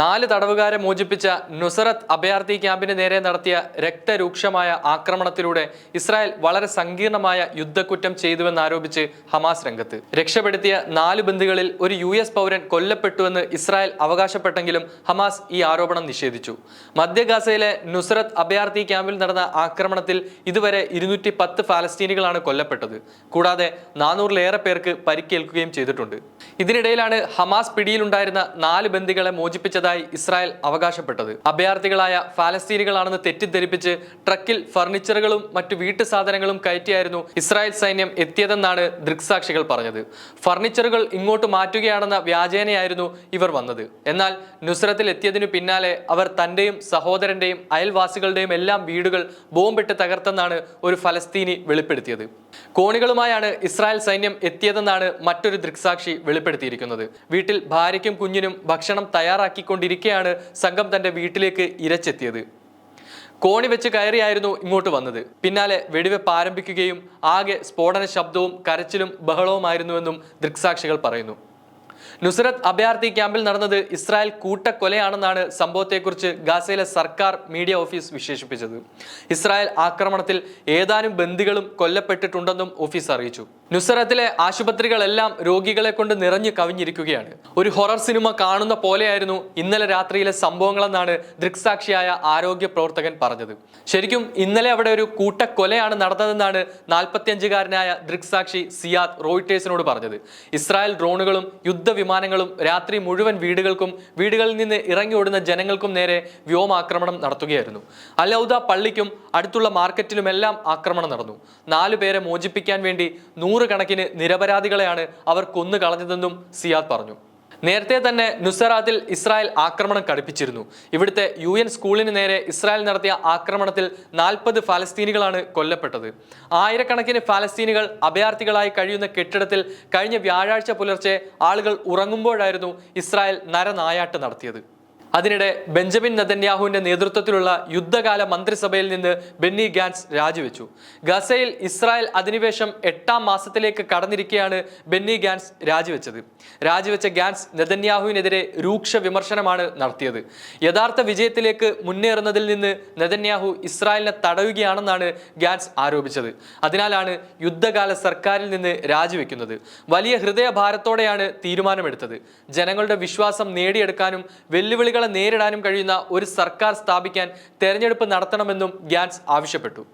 നാല് തടവുകാരെ മോചിപ്പിച്ച നുസറത്ത് അഭയാർത്ഥി ക്യാമ്പിന് നേരെ നടത്തിയ രക്തരൂക്ഷമായ ആക്രമണത്തിലൂടെ ഇസ്രായേൽ വളരെ സങ്കീർണമായ യുദ്ധക്കുറ്റം ചെയ്തുവെന്നാരോപിച്ച് ഹമാസ് രംഗത്ത്. രക്ഷപ്പെടുത്തിയ നാല് ബന്ധുക്കളിൽ ഒരു യു എസ് പൗരൻ കൊല്ലപ്പെട്ടുവെന്ന് ഇസ്രായേൽ അവകാശപ്പെട്ടെങ്കിലും ഹമാസ് ഈ ആരോപണം നിഷേധിച്ചു. മധ്യഗാസയിലെ നുസറത്ത് അഭയാർത്ഥി ക്യാമ്പിൽ നടന്ന ആക്രമണത്തിൽ ഇതുവരെ ഇരുന്നൂറ്റി പത്ത് ഫലസ്തീനികളാണ് കൊല്ലപ്പെട്ടത്. കൂടാതെ നാനൂറിലേറെ പേർക്ക് പരിക്കേൽക്കുകയും ചെയ്തിട്ടുണ്ട്. ഇതിനിടയിലാണ് ഹമാസ് പിടിയിലുണ്ടായിരുന്ന നാല് ബന്ദികളെ മോചിപ്പിച്ചതായി ഇസ്രായേൽ അവകാശപ്പെട്ടത്. അഭയാർത്ഥികളായ ഫാലസ്തീനികളാണെന്ന് തെറ്റിദ്ധരിപ്പിച്ച് ട്രക്കിൽ ഫർണിച്ചറുകളും മറ്റു വീട്ടു സാധനങ്ങളും കയറ്റിയായിരുന്നു ഇസ്രായേൽ സൈന്യം എത്തിയതെന്നാണ് ദൃക്സാക്ഷികൾ പറഞ്ഞത്. ഫർണിച്ചറുകൾ ഇങ്ങോട്ട് മാറ്റുകയാണെന്ന വ്യാജേനയായിരുന്നു ഇവർ വന്നത്. എന്നാൽ നുസ്രത്തിൽ എത്തിയതിനു പിന്നാലെ അവർ തന്റെയും സഹോദരന്റെയും അയൽവാസികളുടെയും എല്ലാം വീടുകൾ ബോംബിട്ട് തകർത്തെന്നാണ് ഒരു ഫലസ്തീനി വെളിപ്പെടുത്തിയത്. കോണികളുമായാണ് ഇസ്രായേൽ സൈന്യം എത്തിയതെന്നാണ് മറ്റൊരു ദൃക്സാക്ഷി വെളിപ്പെടുത്തിയിരിക്കുന്നത്. വീട്ടിൽ ഭാര്യയ്ക്കും കുഞ്ഞിനും ഭക്ഷണം തയ്യാറാക്കിക്കൊണ്ടിരിക്കെയാണ് സംഘം തന്റെ വീട്ടിലേക്ക് ഇരച്ചെത്തിയത്. കോണി വെച്ച് കയറിയായിരുന്നു ഇങ്ങോട്ട് വന്നത്. പിന്നാലെ വെടിവെപ്പ് ആരംഭിക്കുകയും ആകെ സ്ഫോടന ശബ്ദവും കരച്ചിലും ബഹളവുമായിരുന്നുവെന്നും ദൃക്സാക്ഷികൾ പറയുന്നു. നുസ്രത്ത് അഭയാർത്ഥി ക്യാമ്പിൽ നടന്നത് ഇസ്രായേൽ കൂട്ടക്കൊലയാണെന്നാണ് സംഭവത്തെക്കുറിച്ച് ഗാസയിലെ സർക്കാർ മീഡിയ ഓഫീസ് വിശേഷിപ്പിച്ചത്. ഇസ്രായേൽ ആക്രമണത്തിൽ ഏതാനും ബന്ദികളും കൊല്ലപ്പെട്ടിട്ടുണ്ടെന്നും ഓഫീസ് അറിയിച്ചു. നുസ്രത്തിലെ ആശുപത്രികളെല്ലാം രോഗികളെ കൊണ്ട് നിറഞ്ഞു കവിഞ്ഞിരിക്കുകയാണ്. ഒരു ഹൊറർ സിനിമ കാണുന്ന പോലെയായിരുന്നു ഇന്നലെ രാത്രിയിലെ സംഭവങ്ങളെന്നാണ് ദൃക്സാക്ഷിയായ ആരോഗ്യ പ്രവർത്തകൻ പറഞ്ഞത്. ശരിക്കും ഇന്നലെ അവിടെ ഒരു കൂട്ടക്കൊലയാണ് നടന്നതെന്നാണ് നാൽപ്പത്തിയഞ്ചുകാരനായ ദൃക്സാക്ഷി സിയാദ് റോയിട്ടേഴ്സിനോട് പറഞ്ഞത്. ഇസ്രായേൽ ഡ്രോണുകളും യുദ്ധവിമാനങ്ങളും രാത്രി മുഴുവൻ വീടുകൾക്കും വീടുകളിൽ നിന്ന് ഇറങ്ങി ഓടുന്ന ജനങ്ങൾക്കും നേരെ വ്യോമാക്രമണം നടത്തുകയായിരുന്നു. അലൌദ പള്ളിക്കും അടുത്തുള്ള മാർക്കറ്റിലുമെല്ലാം ആക്രമണം നടന്നു. നാലു പേരെ മോചിപ്പിക്കാൻ വേണ്ടി നൂറുകണക്കിന് നിരപരാധികളെയാണ് അവർ കൊന്നു കളഞ്ഞതെന്നും സിയാദ് പറഞ്ഞു. നേരത്തെ തന്നെ നുസറാത്തിൽ ഇസ്രായേൽ ആക്രമണം കടുപ്പിച്ചിരുന്നു. ഇവിടുത്തെ യു എൻ സ്കൂളിന് നേരെ ഇസ്രായേൽ നടത്തിയ ആക്രമണത്തിൽ നാൽപ്പത് ഫലസ്തീനികളാണ് കൊല്ലപ്പെട്ടത്. ആയിരക്കണക്കിന് ഫലസ്തീനികൾ അഭയാർത്ഥികളായി കഴിയുന്ന കെട്ടിടത്തിൽ കഴിഞ്ഞ വ്യാഴാഴ്ച പുലർച്ചെ ആളുകൾ ഉറങ്ങുമ്പോഴായിരുന്നു ഇസ്രായേൽ നരനായാട്ട് നടത്തിയത്. അതിനിടെ ബെഞ്ചമിൻ നദന്യാഹുവിന്റെ നേതൃത്വത്തിലുള്ള യുദ്ധകാല മന്ത്രിസഭയിൽ നിന്ന് ബെന്നി ഗാൻസ് രാജിവെച്ചു. ഗസയിൽ ഇസ്രായേൽ അധിനിവേശം എട്ടാം മാസത്തിലേക്ക് കടന്നിരിക്കെയാണ് ബെന്നി ഗാൻസ് രാജിവെച്ചത്. രാജിവെച്ച ഗാൻസ് നെതന്യാഹുവിനെതിരെ രൂക്ഷ വിമർശനമാണ് നടത്തിയത്. യഥാർത്ഥ വിജയത്തിലേക്ക് മുന്നേറുന്നതിൽ നിന്ന് നെതന്യാഹു ഇസ്രായേലിനെ തടയുകയാണെന്നാണ് ഗാൻസ് ആരോപിച്ചത്. അതിനാലാണ് യുദ്ധകാല സർക്കാരിൽ നിന്ന് രാജിവെക്കുന്നത്. വലിയ ഹൃദയഭാരത്തോടെയാണ് തീരുമാനമെടുത്തത്. ജനങ്ങളുടെ വിശ്വാസം നേടിയെടുക്കാനും നേരിടാനും കഴിയുന്ന ഒരു സർക്കാർ സ്ഥാപിക്കാൻ തെരഞ്ഞെടുപ്പ് നടത്തണമെന്നും ഗ്യാൻസ് ആവശ്യപ്പെട്ടു.